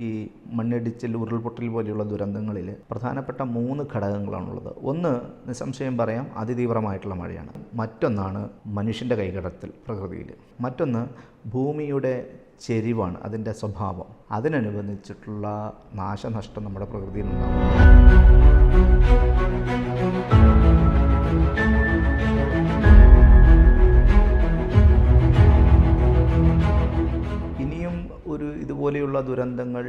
ഈ മണ്ണിടിച്ചിൽ ഉരുൾപൊട്ടൽ പോലെയുള്ള ദുരന്തങ്ങളിൽ പ്രധാനപ്പെട്ട മൂന്ന് ഘടകങ്ങളാണുള്ളത്. ഒന്ന് നിസ്സംശയം പറയാം അതിതീവ്രമായിട്ടുള്ള മഴയാണ്. മറ്റൊന്നാണ് മനുഷ്യന്റെ കൈകടത്തൽ പ്രകൃതിയിൽ. മറ്റൊന്ന് ഭൂമിയുടെ ചെരിവാണ് അതിന്റെ സ്വഭാവം. അതിനനുബന്ധിച്ചിട്ടുള്ള നാശനഷ്ടം നമ്മുടെ പ്രകൃതിയിലുണ്ടാകും ഇതുപോലെയുള്ള ദുരന്തങ്ങൾ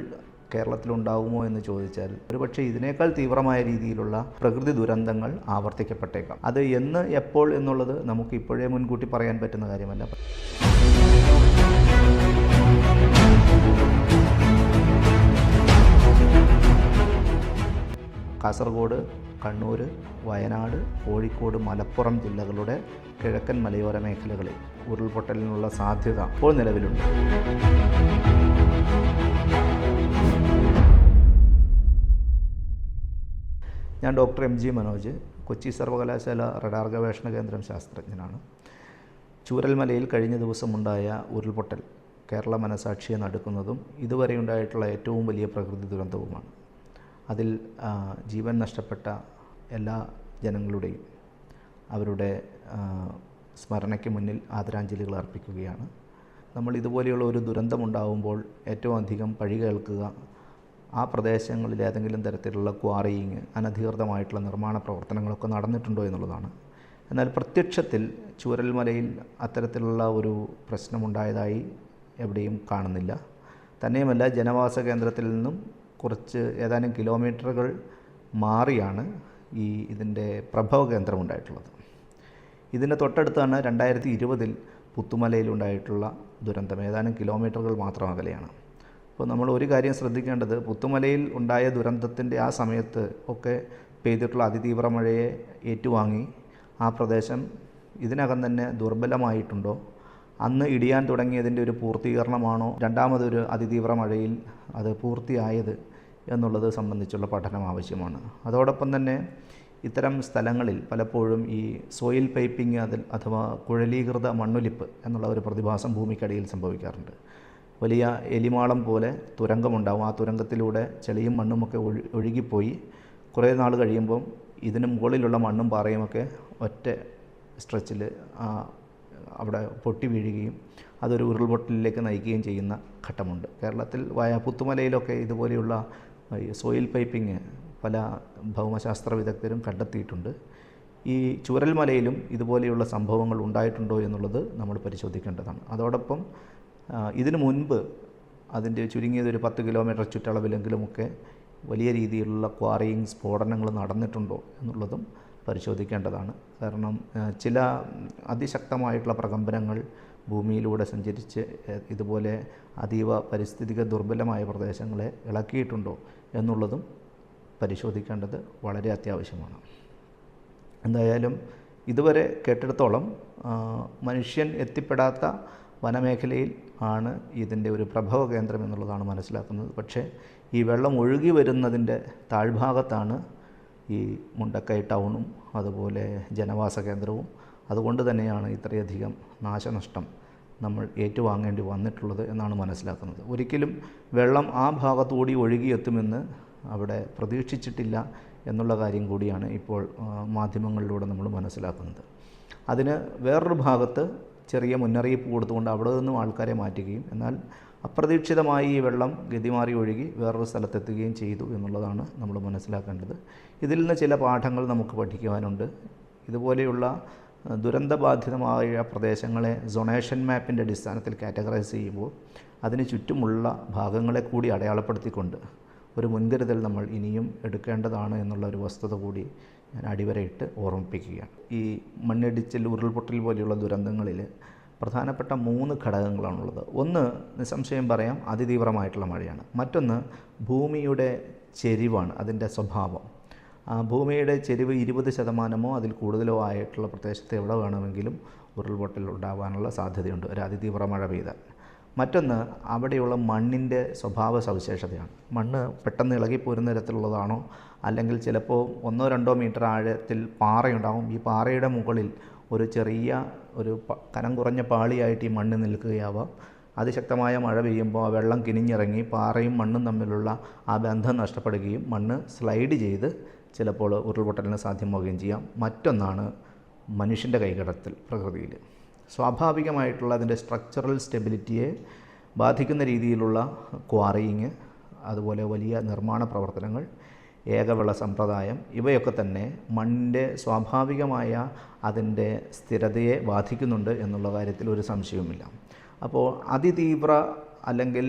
കേരളത്തിലുണ്ടാകുമോ എന്ന് ചോദിച്ചാൽ ഒരുപക്ഷെ ഇതിനേക്കാൾ തീവ്രമായ രീതിയിലുള്ള പ്രകൃതി ദുരന്തങ്ങൾ ആവർത്തിക്കപ്പെട്ടേക്കാം. അത് എന്ന് എപ്പോൾ എന്നുള്ളത് നമുക്ക് ഇപ്പോഴേ മുൻകൂട്ടി പറയാൻ പറ്റുന്ന കാര്യമല്ല. കാസർഗോഡ് കണ്ണൂർ വയനാട് കോഴിക്കോട് മലപ്പുറം ജില്ലകളുടെ കിഴക്കൻ മലയോര മേഖലകളിൽ ഉരുൾപൊട്ടലിനുള്ള സാധ്യത ഇപ്പോൾ നിലവിലുണ്ട്. ഞാൻ doctor M G Manoj Kochi സർവകലാശാല റഡാർ ഗവേഷണ കേന്ദ്രം ശാസ്ത്രജ്ഞനാണ്. ചൂരൽമലയിൽ കഴിഞ്ഞ ദിവസമുണ്ടായ ഉരുൾപൊട്ടൽ കേരള മനസാക്ഷിയെ നടുക്കുന്നതും ഇതുവരെ ഉണ്ടായിട്ടുള്ള ഏറ്റവും വലിയ പ്രകൃതി ദുരന്തവുമാണ്. അതിൽ ജീവൻ നഷ്ടപ്പെട്ട എല്ലാ ജനങ്ങളുടെയും അവരുടെ സ്മരണയ്ക്ക് മുന്നിൽ ആദരാഞ്ജലികൾ അർപ്പിക്കുകയാണ്. നമ്മൾ ഇതുപോലെയുള്ള ഒരു ദുരന്തമുണ്ടാകുമ്പോൾ ഏറ്റവും അധികം പഴി കേൾക്കുക. ആ പ്രദേശങ്ങളിൽ ഏതെങ്കിലും തരത്തിലുള്ള ക്വാറിയിങ് അനധികൃതമായിട്ടുള്ള നിർമ്മാണ പ്രവർത്തനങ്ങളൊക്കെ നടന്നിട്ടുണ്ടോ എന്നുള്ളതാണ്. എന്നാൽ പ്രത്യക്ഷത്തിൽ ചൂരൽമലയിൽ അത്തരത്തിലുള്ള ഒരു പ്രശ്നമുണ്ടായതായി എവിടെയും കാണുന്നില്ല. തന്നെയുമല്ല ജനവാസ കേന്ദ്രത്തിൽ നിന്നും കുറച്ച് ഏതാനും കിലോമീറ്ററുകൾ മാറിയാണ് ഈ ഇതിന്റെ പ്രഭവ കേന്ദ്രം ഉണ്ടായിട്ടുള്ളത്. ഇതിന് തൊട്ടടുത്താണ് രണ്ടായിരത്തി ഇരുപതിൽ പുത്തുമലയിലുണ്ടായിട്ടുള്ള ദുരന്തം. ഏതാനും കിലോമീറ്ററുകൾ മാത്രം അകലെയാണ്. അപ്പോൾ നമ്മൾ ഒരു കാര്യം ശ്രദ്ധിക്കേണ്ടത് പുത്തുമലയിൽ ഉണ്ടായ ദുരന്തത്തിന്റെ ആ സമയത്ത് ഒക്കെ പെയ്തിട്ടുള്ള അതിതീവ്ര മഴയെ ഏറ്റുവാങ്ങി ആ പ്രദേശം ഇതിനകം തന്നെ ദുർബലമായിട്ടുണ്ടോ? അന്ന് ഇടിയാൻ തുടങ്ങിയതിന്റെ ഒരു പൂർത്തീകരണമാണോ? രണ്ടാമതൊരു അതിതീവ്ര മഴയിൽ അത് പൂർത്തിയായത് എന്നുള്ളത് സംബന്ധിച്ചുള്ള പഠനം ആവശ്യമാണ്. അതോടൊപ്പം തന്നെ ഇത്തരം സ്ഥലങ്ങളിൽ പലപ്പോഴും ഈ സോയിൽ പൈപ്പിംഗ് അതിൽ അഥവാ കുഴലീകൃത മണ്ണൊലിപ്പ് എന്നുള്ള ഒരു പ്രതിഭാസം ഭൂമിക്കടിയിൽ സംഭവിക്കാറുണ്ട്. വലിയ എലിമാളം പോലെ തുരങ്കമുണ്ടാവും. ആ തുരങ്കത്തിലൂടെ ചെളിയും മണ്ണുമൊക്കെ ഒഴു ഒഴുകിപ്പോയി കുറേ നാൾ കഴിയുമ്പം ഇതിന് മുകളിലുള്ള മണ്ണും പാറയുമൊക്കെ ഒറ്റ സ്ട്രെച്ചിൽ അവിടെ പൊട്ടി വീഴുകയും അതൊരു ഉരുൾപൊട്ടലിലേക്ക് നയിക്കുകയും ചെയ്യുന്ന ഘട്ടമുണ്ട്. കേരളത്തിൽ വയ പുത്തുമലയിലൊക്കെ ഇതുപോലെയുള്ള സോയിൽ പൈപ്പിംഗ് പല ഭൗമശാസ്ത്ര വിദഗ്ധരും കണ്ടെത്തിയിട്ടുണ്ട്. ഈ ചൂരൽമലയിലും ഇതുപോലെയുള്ള സംഭവങ്ങൾ ഉണ്ടായിട്ടുണ്ടോ എന്നുള്ളത് നമ്മൾ പരിശോധിക്കേണ്ടതാണ്. അതോടൊപ്പം ഇതിനു മുൻപ് അതിന്റെ ചുരുങ്ങിയത് ഒരു പത്ത് കിലോമീറ്റർ ചുറ്റളവിലെങ്കിലുമൊക്കെ വലിയ രീതിയിലുള്ള ക്വാറിയിങ് സ്ഫോടനങ്ങൾ നടന്നിട്ടുണ്ടോ എന്നുള്ളതും പരിശോധിക്കേണ്ടതാണ്. കാരണം ചില അതിശക്തമായിട്ടുള്ള പ്രകമ്പനങ്ങൾ ഭൂമിയിലൂടെ സഞ്ചരിച്ച് ഇതുപോലെ അതീവ പരിസ്ഥിതിക ദുർബലമായ പ്രദേശങ്ങളെ ഇളക്കിയിട്ടുണ്ടോ എന്നുള്ളതും പരിശോധിക്കേണ്ടത് വളരെ അത്യാവശ്യമാണ്. എന്തായാലും ഇതുവരെ കേട്ടിടത്തോളം മനുഷ്യൻ എത്തിപ്പെടാത്ത വനമേഖലയിൽ ആണ് ഇതിന്റെ ഒരു പ്രഭവ കേന്ദ്രം എന്നുള്ളതാണ് മനസ്സിലാക്കുന്നത്. പക്ഷേ ഈ വെള്ളം ഒഴുകി വരുന്നതിന്റെ താഴ്ഭാഗത്താണ് ഈ മുണ്ടക്കൈ ടൗണും അതുപോലെ ജനവാസ കേന്ദ്രവും. അതുകൊണ്ട് തന്നെയാണ് ഇത്രയധികം നാശനഷ്ടം നമ്മൾ ഏറ്റുവാങ്ങേണ്ടി വന്നിട്ടുള്ളത് എന്നാണ് മനസ്സിലാക്കുന്നത്. ഒരിക്കലും വെള്ളം ആ ഭാഗത്തുകൂടി ഒഴുകിയെത്തുമെന്ന് അവിടെ പ്രതീക്ഷിച്ചിട്ടില്ല എന്നുള്ള കാര്യം കൂടിയാണ് ഇപ്പോൾ മാധ്യമങ്ങളിലൂടെ നമ്മൾ മനസ്സിലാക്കുന്നത്. അതിന് വേറൊരു ഭാഗത്ത് ചെറിയ മുന്നറിയിപ്പ് കൊടുത്തുകൊണ്ട് അവിടെ നിന്നും ആൾക്കാരെ മാറ്റുകയും എന്നാൽ അപ്രതീക്ഷിതമായി ഈ വെള്ളം ഗതിമാറി ഒഴുകി വേറൊരു സ്ഥലത്തെത്തുകയും ചെയ്തു എന്നുള്ളതാണ് നമ്മൾ മനസ്സിലാക്കേണ്ടത്. ഇതിൽ നിന്ന് ചില പാഠങ്ങൾ നമുക്ക് പഠിക്കുവാനുണ്ട്. ഇതുപോലെയുള്ള ദുരന്തബാധിതമായ പ്രദേശങ്ങളെ സൊണേഷൻ മാപ്പിന്റെ അടിസ്ഥാനത്തിൽ കാറ്റഗറൈസ് ചെയ്യുമ്പോൾ അതിന് ചുറ്റുമുള്ള ഭാഗങ്ങളെ കൂടി അടയാളപ്പെടുത്തിക്കൊണ്ട് ഒരു മുൻകരുതൽ നമ്മൾ ഇനിയും എടുക്കേണ്ടതാണ് എന്നുള്ള ഒരു വസ്തുത കൂടി ഞാൻ അടിവരയിട്ട് ഓർമ്മിപ്പിക്കുകയാണ്. ഈ മണ്ണിടിച്ചിൽ ഉരുൾപൊട്ടൽ പോലെയുള്ള ദുരന്തങ്ങളിൽ പ്രധാനപ്പെട്ട മൂന്ന് ഘടകങ്ങളാണുള്ളത്. ഒന്ന് നിസ്സംശയം പറയാം അതിതീവ്രമായിട്ടുള്ള മഴയാണ്. മറ്റൊന്ന് ഭൂമിയുടെ ചെരിവാണ് അതിന്റെ സ്വഭാവം. ഭൂമിയുടെ ചെരിവ് ഇരുപത് ശതമാനമോ അതിൽ കൂടുതലോ ആയിട്ടുള്ള പ്രദേശത്ത് എവിടെ വേണമെങ്കിലും ഉരുൾപൊട്ടൽ ഉണ്ടാകാനുള്ള സാധ്യതയുണ്ട്. ഒരു അതിതീവ്ര മഴ പെയ്താൽ. മറ്റൊന്ന് അവിടെയുള്ള മണ്ണിന്റെ സ്വഭാവ സവിശേഷതയാണ് മണ്ണ് പെട്ടെന്ന് ഇളകിപ്പോരുന്ന തരത്തിലുള്ളതാണോ? അല്ലെങ്കിൽ ചിലപ്പോൾ ഒന്നോ രണ്ടോ മീറ്റർ ആഴത്തിൽ പാറയുണ്ടാവും. ഈ പാറയുടെ മുകളിൽ ഒരു ചെറിയ ഒരു കനം കുറഞ്ഞ പാളിയായിട്ട് ഈ മണ്ണ് നിൽക്കുകയാവാം. അതിശക്തമായ മഴ പെയ്യുമ്പോൾ ആ വെള്ളം കിനിഞ്ഞിറങ്ങി പാറയും മണ്ണും തമ്മിലുള്ള ആ ബന്ധം നഷ്ടപ്പെടുകയും മണ്ണ് സ്ലൈഡ് ചെയ്ത് ചിലപ്പോൾ ഉരുൾപൊട്ടലിന് സാധ്യമാവുകയും ചെയ്യാം. മറ്റൊന്നാണ് മനുഷ്യന്റെ കൈകടത്തിൽ പ്രകൃതിയിൽ. സ്വാഭാവികമായിട്ടുള്ള അതിന്റെ സ്ട്രക്ചറൽ സ്റ്റെബിലിറ്റിയെ ബാധിക്കുന്ന രീതിയിലുള്ള ക്വാറിയിങ് അതുപോലെ വലിയ നിർമ്മാണ പ്രവർത്തനങ്ങൾ ഏകവിള സമ്പ്രദായം ഇവയൊക്കെ തന്നെ മണ്ണിന്റെ സ്വാഭാവികമായ അതിന്റെ സ്ഥിരതയെ ബാധിക്കുന്നുണ്ട് എന്നുള്ള കാര്യത്തിൽ ഒരു സംശയവുമില്ല. അപ്പോൾ അതിതീവ്ര അല്ലെങ്കിൽ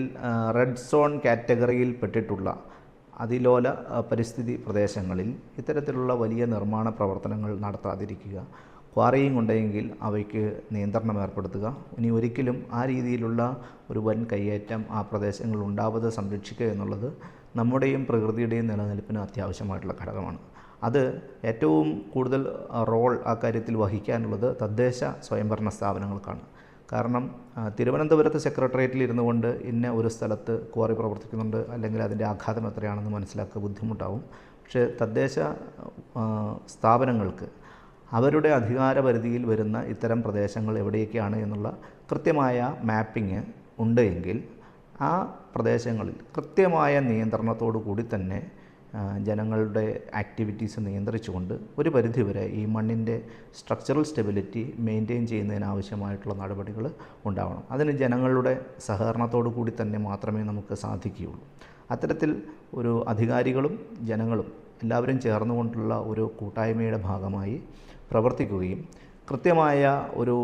റെഡ് സോൺ കാറ്റഗറിയിൽ പെട്ടിട്ടുള്ള അതിലോല പരിസ്ഥിതി പ്രദേശങ്ങളിൽ ഇത്തരത്തിലുള്ള വലിയ നിർമ്മാണ പ്രവർത്തനങ്ങൾ നടത്താതിരിക്കുക ക്വാറിയിങ് ഉണ്ടെങ്കിൽ അവയ്ക്ക് നിയന്ത്രണം ഏർപ്പെടുത്തുക. ഇനി ഒരിക്കലും ആ രീതിയിലുള്ള ഒരു വൻ കയ്യേറ്റം ആ പ്രദേശങ്ങളിൽ ഉണ്ടാവാതെ സംരക്ഷിക്കുക എന്നുള്ളത് നമ്മുടെയും പ്രകൃതിയുടെയും നിലനിൽപ്പിന് അത്യാവശ്യമായിട്ടുള്ള ഘടകമാണ്. അത് ഏറ്റവും കൂടുതൽ റോൾ ആ കാര്യത്തിൽ വഹിക്കാനുള്ളത് തദ്ദേശ സ്വയംഭരണ സ്ഥാപനങ്ങൾക്കാണ്. കാരണം തിരുവനന്തപുരത്ത് സെക്രട്ടേറിയറ്റിൽ ഇരുന്നു കൊണ്ട് ഇന്ന ഒരു സ്ഥലത്ത് ക്വാറി പ്രവർത്തിക്കുന്നുണ്ട്. അല്ലെങ്കിൽ അതിന്റെ ആഘാതം എത്രയാണെന്ന് മനസ്സിലാക്കുക ബുദ്ധിമുട്ടാവും. പക്ഷേ തദ്ദേശ സ്ഥാപനങ്ങൾക്ക് അവരുടെ അധികാരപരിധിയിൽ വരുന്ന ഇത്തരം പ്രദേശങ്ങൾ എവിടെയൊക്കെയാണ് എന്നുള്ള കൃത്യമായ മാപ്പിംഗ് ഉണ്ട് എങ്കിൽ ആ പ്രദേശങ്ങളിൽ കൃത്യമായ നിയന്ത്രണത്തോടു കൂടി തന്നെ ജനങ്ങളുടെ ആക്ടിവിറ്റീസ് നിയന്ത്രിച്ചുകൊണ്ട് ഒരു പരിധിവരെ ഈ മണ്ണിന്റെ സ്ട്രക്ചറൽ സ്റ്റെബിലിറ്റി മെയിന്റെയിൻ ചെയ്യുന്നതിനാവശ്യമായിട്ടുള്ള നടപടികൾ ഉണ്ടാവണം. അതിന് ജനങ്ങളുടെ സഹകരണത്തോടു കൂടി തന്നെ മാത്രമേ നമുക്ക് സാധിക്കുകയുള്ളൂ. അത്തരത്തിൽ ഒരു അധികാരികളും ജനങ്ങളും എല്ലാവരും ചേർന്നുകൊണ്ടുള്ള ഒരു കൂട്ടായ്മയുടെ ഭാഗമായി പ്രവർത്തിക്കുകയും കൃത്യമായ ഒരു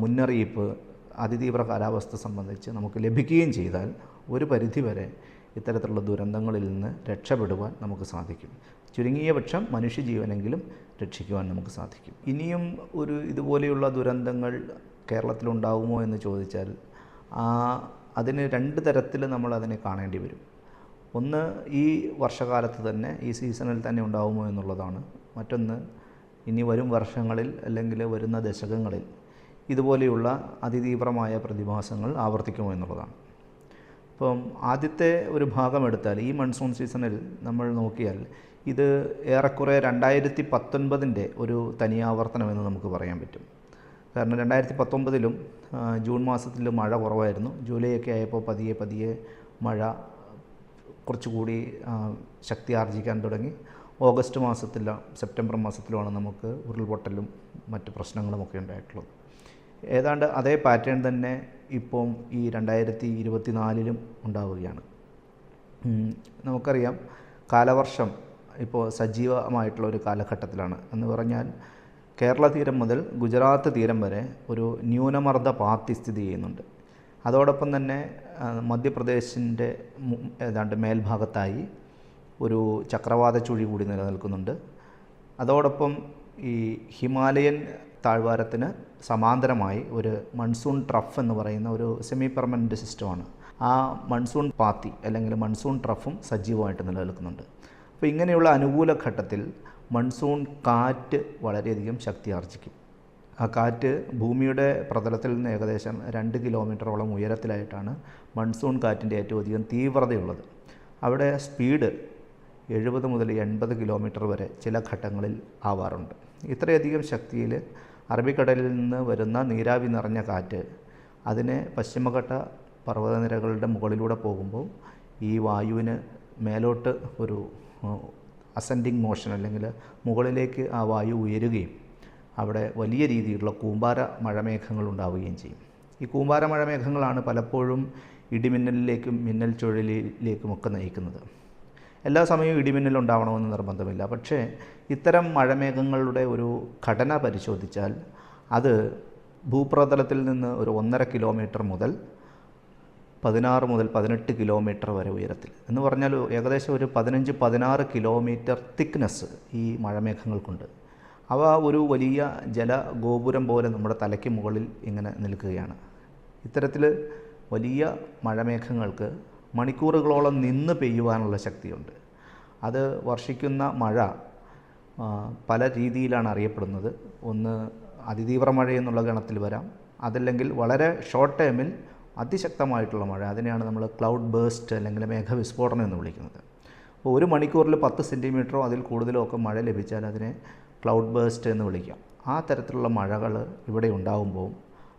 മുന്നറിയിപ്പ് അതിതീവ്ര കാലാവസ്ഥ സംബന്ധിച്ച് നമുക്ക് ലഭിക്കുകയും ചെയ്താൽ ഒരു പരിധിവരെ ഇത്തരത്തിലുള്ള ദുരന്തങ്ങളിൽ നിന്ന് രക്ഷപ്പെടുവാൻ നമുക്ക് സാധിക്കും. ചുരുങ്ങിയ പക്ഷം മനുഷ്യജീവനെങ്കിലും രക്ഷിക്കുവാൻ നമുക്ക് സാധിക്കും. ഇനിയും ഒരു ഇതുപോലെയുള്ള ദുരന്തങ്ങൾ കേരളത്തിലുണ്ടാകുമോ എന്ന് ചോദിച്ചാൽ അതിന് രണ്ട് തരത്തിൽ നമ്മൾ അതിനെ കാണേണ്ടി വരും. ഒന്ന് ഈ വർഷകാലത്ത് തന്നെ ഈ സീസണിൽ തന്നെ ഉണ്ടാകുമോ എന്നുള്ളതാണ്. മറ്റൊന്ന് ഇനി വരും വർഷങ്ങളിൽ അല്ലെങ്കിൽ വരുന്ന ദശകങ്ങളിൽ ഇതുപോലെയുള്ള അതിതീവ്രമായ പ്രതിഭാസങ്ങൾ ആവർത്തിക്കുമോ എന്നുള്ളതാണ്. ഇപ്പം ആദ്യത്തെ ഒരു ഭാഗം എടുത്താൽ ഈ മൺസൂൺ സീസണിൽ നമ്മൾ നോക്കിയാൽ ഇത് ഏറെക്കുറെ രണ്ടായിരത്തി പത്തൊൻപതിന്റെ ഒരു തനിയാവർത്തനമെന്ന് നമുക്ക് പറയാൻ പറ്റും. കാരണം രണ്ടായിരത്തി പത്തൊമ്പതിലും ജൂൺ മാസത്തിൽ മഴ കുറവായിരുന്നു. ജൂലൈയൊക്കെ ആയപ്പോൾ പതിയെ പതിയെ മഴ കുറച്ചുകൂടി ശക്തി ആർജിക്കാൻ തുടങ്ങി. ഓഗസ്റ്റ് മാസത്തിലോ സെപ്റ്റംബർ മാസത്തിലുമാണ് നമുക്ക് ഉരുൾപൊട്ടലും മറ്റ് പ്രശ്നങ്ങളുമൊക്കെ ഉണ്ടായിട്ടുള്ളത്. ഏതാണ്ട് അതേ പാറ്റേൺ തന്നെ ഇപ്പം ഈ രണ്ടായിരത്തി ഇരുപത്തി നാലിലും ഉണ്ടാവുകയാണ് നമുക്കറിയാം കാലവർഷം ഇപ്പോൾ സജീവമായിട്ടുള്ള ഒരു കാലഘട്ടത്തിലാണ്. എന്ന് പറഞ്ഞാൽ കേരള തീരം മുതൽ ഗുജറാത്ത് തീരം വരെ ഒരു ന്യൂനമർദ്ദ പാത്തി സ്ഥിതി ചെയ്യുന്നുണ്ട്. അതോടൊപ്പം തന്നെ മധ്യപ്രദേശിന്റെ ഏതാണ്ട് മേൽഭാഗത്തായി ഒരു ചക്രവാത ചുഴി കൂടി നിലനിൽക്കുന്നുണ്ട്. അതോടൊപ്പം ഈ ഹിമാലയൻ താഴ്വാരത്തിന് സമാന്തരമായി ഒരു മൺസൂൺ ട്രഫ് എന്ന് പറയുന്ന ഒരു സെമി പെർമനന്റ് സിസ്റ്റമാണ് ആ മൺസൂൺ പാത്തി അല്ലെങ്കിൽ മൺസൂൺ ട്രഫും സജീവമായിട്ട് നിലനിൽക്കുന്നുണ്ട്. അപ്പോൾ ഇങ്ങനെയുള്ള അനുകൂല ഘട്ടത്തിൽ മൺസൂൺ കാറ്റ് വളരെയധികം ശക്തി ആർജിക്കും. ആ കാറ്റ് ഭൂമിയുടെ പ്രതലത്തിൽ നിന്ന് ഏകദേശം രണ്ട് കിലോമീറ്ററോളം ഉയരത്തിലായിട്ടാണ് മൺസൂൺ കാറ്റിന്റെ ഏറ്റവും അധികം തീവ്രതയുള്ളത്. അവിടെ സ്പീഡ് എഴുപത് മുതൽ എൺപത് കിലോമീറ്റർ വരെ ചില ഘട്ടങ്ങളിൽ ആവാറുണ്ട്. ഇത്രയധികം ശക്തിയിൽ അറബിക്കടലിൽ നിന്ന് വരുന്ന നീരാവി നിറഞ്ഞ കാറ്റ് അതിനെ പശ്ചിമഘട്ട പർവതനിരകളുടെ മുകളിലൂടെ പോകുമ്പോൾ ഈ വായുവിന് മേലോട്ട് ഒരു അസെൻഡിങ് മോഷൻ അല്ലെങ്കിൽ മുകളിലേക്ക് ആ വായു ഉയരുകയും അവിടെ വലിയ രീതിയിലുള്ള കൂമ്പാര മഴമേഘങ്ങൾ ഉണ്ടാവുകയും ചെയ്യും. ഈ കൂമ്പാര മഴമേഘങ്ങളാണ് പലപ്പോഴും ഇടിമിന്നലിലേക്കും മിന്നൽ ചുഴലിയിലേക്കുമൊക്കെ നയിക്കുന്നത്. എല്ലാ സമയവും ഇടിമിന്നൽ ഉണ്ടാവണമെന്ന് നിർബന്ധമില്ല. പക്ഷേ ഇത്തരം മഴമേഘങ്ങളുടെ ഒരു ഘടന പരിശോധിച്ചാൽ അത് ഭൂപ്രതലത്തിൽ നിന്ന് ഒരു ഒന്നര കിലോമീറ്റർ മുതൽ പതിനാറ് മുതൽ പതിനെട്ട് കിലോമീറ്റർ വരെ ഉയരത്തിൽ. എന്ന് പറഞ്ഞാൽ ഏകദേശം ഒരു പതിനഞ്ച് പതിനാറ് കിലോമീറ്റർ തിക്നെസ് ഈ മഴമേഘങ്ങൾക്കുണ്ട്. അവ ഒരു വലിയ ജലഗോപുരം പോലെ നമ്മുടെ തലയ്ക്ക് മുകളിൽ ഇങ്ങനെ നിൽക്കുകയാണ്. ഇത്തരത്തിൽ വലിയ മഴമേഘങ്ങൾക്ക് മണിക്കൂറുകളോളം നിന്ന് പെയ്യുവാനുള്ള ശക്തിയുണ്ട്. അത് വർഷിക്കുന്ന മഴ പല രീതിയിലാണ് അറിയപ്പെടുന്നത്. ഒന്ന് അതിതീവ്ര മഴ എന്നുള്ള ഗണത്തിൽ വരാം. അതല്ലെങ്കിൽ വളരെ ഷോർട്ട് ടൈമിൽ അതിശക്തമായിട്ടുള്ള മഴ. അതിനെയാണ് നമ്മൾ ക്ലൗഡ് ബേസ്റ്റ് അല്ലെങ്കിൽ മേഘവിസ്ഫോടനം എന്ന് വിളിക്കുന്നത്. അപ്പോൾ ഒരു മണിക്കൂറിൽ പത്ത് സെന്റിമീറ്ററോ അതിൽ കൂടുതലോ ഒക്കെ മഴ ലഭിച്ചാൽ അതിനെ ക്ലൗഡ് ബേസ്റ്റ് എന്ന് വിളിക്കാം. ആ തരത്തിലുള്ള മഴകൾ ഇവിടെ ഉണ്ടാകുമ്പോൾ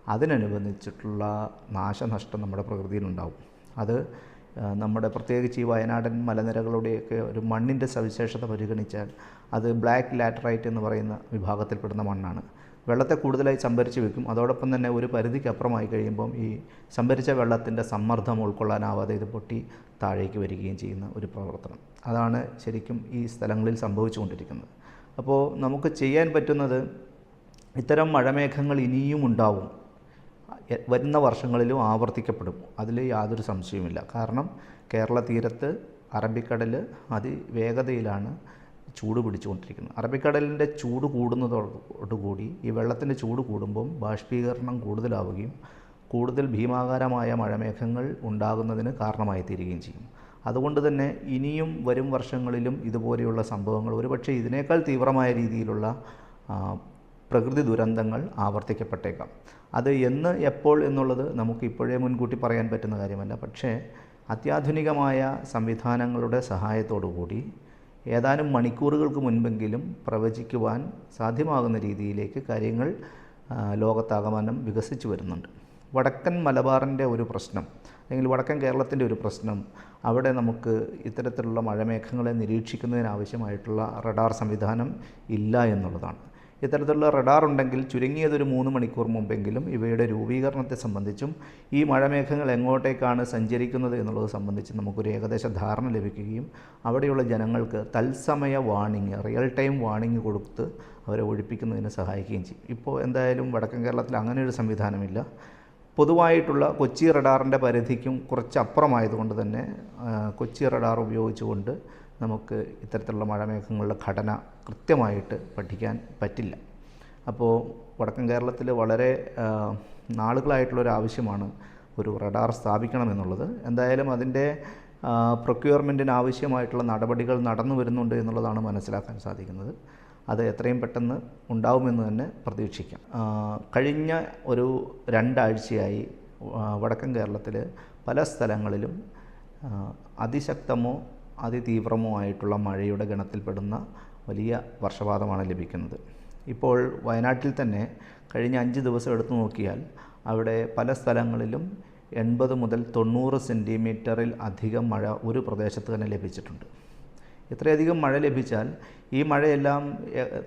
അതിനനുബന്ധിച്ചിട്ടുള്ള നാശനഷ്ടം നമ്മുടെ പ്രകൃതിയിലുണ്ടാവും അത് ആ, നമ്മുടെ പ്രത്യേകിച്ച് ഈ വയനാടൻ മലനിരകളുടെയൊക്കെ ഒരു മണ്ണിന്റെ സവിശേഷത പരിഗണിച്ചാൽ അത് ബ്ലാക്ക് ലാറ്ററൈറ്റ് എന്ന് പറയുന്ന വിഭാഗത്തിൽപ്പെടുന്ന മണ്ണാണ്. വെള്ളത്തെ കൂടുതലായി സംഭരിച്ച് വെക്കും. അതോടൊപ്പം തന്നെ ഒരു പരിധിക്ക് അപ്പുറമായി കഴിയുമ്പം ഈ സംഭരിച്ച വെള്ളത്തിന്റെ സമ്മർദ്ദം ഉൾക്കൊള്ളാനാവാതെ ഇത് പൊട്ടി താഴേക്ക് വരികയും ചെയ്യുന്ന ഒരു പ്രവർത്തനം. അതാണ് ശരിക്കും ഈ സ്ഥലങ്ങളിൽ സംഭവിച്ചുകൊണ്ടിരിക്കുന്നത്. അപ്പോൾ നമുക്ക് ചെയ്യാൻ പറ്റുന്നത് ഇത്തരം മഴമേഘങ്ങൾ ഇനിയും ഉണ്ടാവും. വരുന്ന വർഷങ്ങളിലും ആവർത്തിക്കപ്പെടും. അതിൽ യാതൊരു സംശയവുമില്ല. കാരണം കേരള തീരത്ത് അറബിക്കടൽ അതിവേഗതയിലാണ് ചൂട് പിടിച്ചുകൊണ്ടിരിക്കുന്നത്. അറബിക്കടലിന്റെ ചൂട് കൂടുന്നതോടുകൂടി ഈ വെള്ളത്തിന്റെ ചൂട് കൂടുമ്പം ബാഷ്പീകരണം കൂടുതലാവുകയും കൂടുതൽ ഭീമാകാരമായ മഴമേഘങ്ങൾ ഉണ്ടാകുന്നതിന് കാരണമായി തീരുകയും ചെയ്യും. അതുകൊണ്ട് തന്നെ ഇനിയും വരും വർഷങ്ങളിലും ഇതുപോലെയുള്ള സംഭവങ്ങൾ ഒരുപക്ഷെ ഇതിനേക്കാൾ തീവ്രമായ രീതിയിലുള്ള പ്രകൃതി ദുരന്തങ്ങൾ ആവർത്തിക്കപ്പെട്ടേക്കാം. അത് എന്ന് എപ്പോൾ എന്നുള്ളത് നമുക്ക് ഇപ്പോഴേ മുൻകൂട്ടി പറയാൻ പറ്റുന്ന കാര്യമല്ല. പക്ഷേ അത്യാധുനികമായ സംവിധാനങ്ങളുടെ കൂടി ഏതാനും മണിക്കൂറുകൾക്ക് മുൻപെങ്കിലും പ്രവചിക്കുവാൻ സാധ്യമാകുന്ന രീതിയിലേക്ക് കാര്യങ്ങൾ ലോകത്താകമാനം വികസിച്ചു വരുന്നുണ്ട്. വടക്കൻ മലബാറിന്റെ ഒരു പ്രശ്നം അല്ലെങ്കിൽ വടക്കൻ കേരളത്തിന്റെ ഒരു പ്രശ്നം അവിടെ നമുക്ക് ഇത്തരത്തിലുള്ള മഴമേഘങ്ങളെ നിരീക്ഷിക്കുന്നതിനാവശ്യമായിട്ടുള്ള റഡാർ സംവിധാനം ഇല്ല എന്നുള്ളതാണ്. ഇത്തരത്തിലുള്ള റഡാർ ഉണ്ടെങ്കിൽ ചുരുങ്ങിയതൊരു മൂന്ന് മണിക്കൂർ മുമ്പെങ്കിലും ഇവയുടെ രൂപീകരണത്തെ സംബന്ധിച്ചും ഈ മഴമേഘങ്ങൾ എങ്ങോട്ടേക്കാണ് സഞ്ചരിക്കുന്നത് എന്നുള്ളത് സംബന്ധിച്ച് നമുക്കൊരു ഏകദേശ ധാരണ ലഭിക്കുകയും അവിടെയുള്ള ജനങ്ങൾക്ക് തത്സമയ വാണിംഗ് റിയൽ ടൈം വാണിംഗ് കൊടുത്ത് അവരെ ഒഴിപ്പിക്കുന്നതിന് സഹായിക്കുകയും ചെയ്യും. ഇപ്പോൾ എന്തായാലും വടക്കൻ കേരളത്തിൽ അങ്ങനെ ഒരു സംവിധാനമില്ല. പൊതുവായിട്ടുള്ള കൊച്ചി റഡാറിന്റെ പരിധിക്കും കുറച്ചപ്പുറമായതുകൊണ്ട് തന്നെ കൊച്ചി റഡാർ ഉപയോഗിച്ചുകൊണ്ട് നമുക്ക് ഇത്തരത്തിലുള്ള മഴമേഘങ്ങളുടെ ഘടന കൃത്യമായിട്ട് പഠിക്കാൻ പറ്റില്ല. അപ്പോൾ വടക്കൻ കേരളത്തിൽ വളരെ നാളുകളായിട്ടുള്ളൊരു ആവശ്യമാണ് ഒരു റഡാർ സ്ഥാപിക്കണം എന്നുള്ളത്. എന്തായാലും അതിന്റെ പ്രൊക്യൂർമെന്റിന് ആവശ്യമായിട്ടുള്ള നടപടികൾ നടന്നു വരുന്നുണ്ട് എന്നുള്ളതാണ് മനസ്സിലാക്കാൻ സാധിക്കുന്നത്. അത് എത്രയും പെട്ടെന്ന് ഉണ്ടാവുമെന്ന് തന്നെ പ്രതീക്ഷിക്കാം. കഴിഞ്ഞ ഒരു രണ്ടാഴ്ചയായി വടക്കൻ കേരളത്തിൽ പല സ്ഥലങ്ങളിലും അതിശക്തമോ അതിതീവ്രമോ ആയിട്ടുള്ള മഴയുടെ ഗണത്തിൽപ്പെടുന്ന വലിയ വർഷപാതമാണ് ലഭിക്കുന്നത്. ഇപ്പോൾ വയനാട്ടിൽ തന്നെ കഴിഞ്ഞ അഞ്ച് ദിവസം എടുത്തു നോക്കിയാൽ അവിടെ പല സ്ഥലങ്ങളിലും എൺപത് മുതൽ തൊണ്ണൂറ് സെന്റിമീറ്ററിൽ അധികം മഴ ഒരു പ്രദേശത്ത് തന്നെ ലഭിച്ചിട്ടുണ്ട്. ഇത്രയധികം മഴ ലഭിച്ചാൽ ഈ മഴയെല്ലാം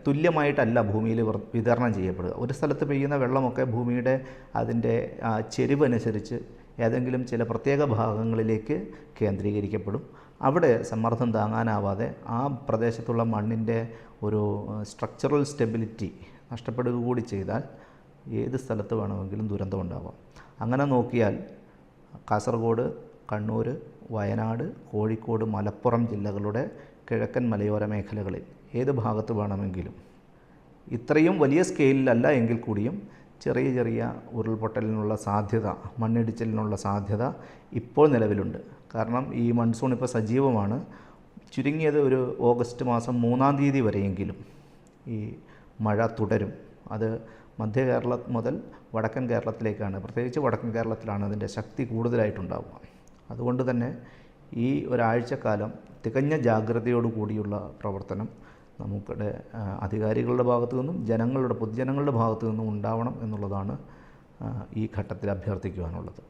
തുല്യമായിട്ടല്ല ഭൂമിയിൽ വിതരണം ചെയ്യപ്പെടുക. ഒരു സ്ഥലത്ത് പെയ്യുന്ന വെള്ളമൊക്കെ ഭൂമിയുടെ അതിന്റെ ചെരിവനുസരിച്ച് ഏതെങ്കിലും ചില പ്രത്യേക ഭാഗങ്ങളിലേക്ക് കേന്ദ്രീകരിക്കപ്പെടും. അവിടെ സമ്മർദ്ദം താങ്ങാനാവാതെ ആ പ്രദേശത്തുള്ള മണ്ണിന്റെ ഒരു സ്ട്രക്ചറൽ സ്റ്റെബിലിറ്റി നഷ്ടപ്പെടുക കൂടി ചെയ്താൽ ഏത് സ്ഥലത്ത് വേണമെങ്കിലും ദുരന്തം ഉണ്ടാവാം. അങ്ങനെ നോക്കിയാൽ കാസർഗോഡ് കണ്ണൂർ വയനാട് കോഴിക്കോട് മലപ്പുറം ജില്ലകളുടെ കിഴക്കൻ മലയോര മേഖലകളിൽ ഏത് ഭാഗത്ത് വേണമെങ്കിലും. ഇത്രയും വലിയ സ്കെയിലിലല്ല എങ്കിൽ കൂടിയും ചെറിയ ചെറിയ ഉരുൾപൊട്ടലിനുള്ള സാധ്യത മണ്ണിടിച്ചിലിനുള്ള സാധ്യത ഇപ്പോൾ നിലവിലുണ്ട്. കാരണം ഈ മൺസൂൺ ഇപ്പോൾ സജീവമാണ്. ചുരുങ്ങിയത് ഒരു ഓഗസ്റ്റ് മാസം മൂന്നാം തീയതി വരെയെങ്കിലും ഈ മഴ തുടരും. അത് മധ്യ കേരള മുതൽ വടക്കൻ കേരളത്തിലേക്കാണ്. പ്രത്യേകിച്ച് വടക്കൻ കേരളത്തിലാണ് അതിന്റെ ശക്തി കൂടുതലായിട്ടുണ്ടാവുക. അതുകൊണ്ട് തന്നെ ഈ ഒരാഴ്ചക്കാലം തികഞ്ഞ ജാഗ്രതയോടു കൂടിയുള്ള പ്രവർത്തനം നമുക്കിടെ അധികാരികളുടെ ഭാഗത്തു നിന്നും ജനങ്ങളുടെ പൊതുജനങ്ങളുടെ ഭാഗത്തു നിന്നും ഉണ്ടാവണം എന്നുള്ളതാണ് ഈ ഘട്ടത്തിൽ അഭ്യർത്ഥിക്കുവാനുള്ളത്.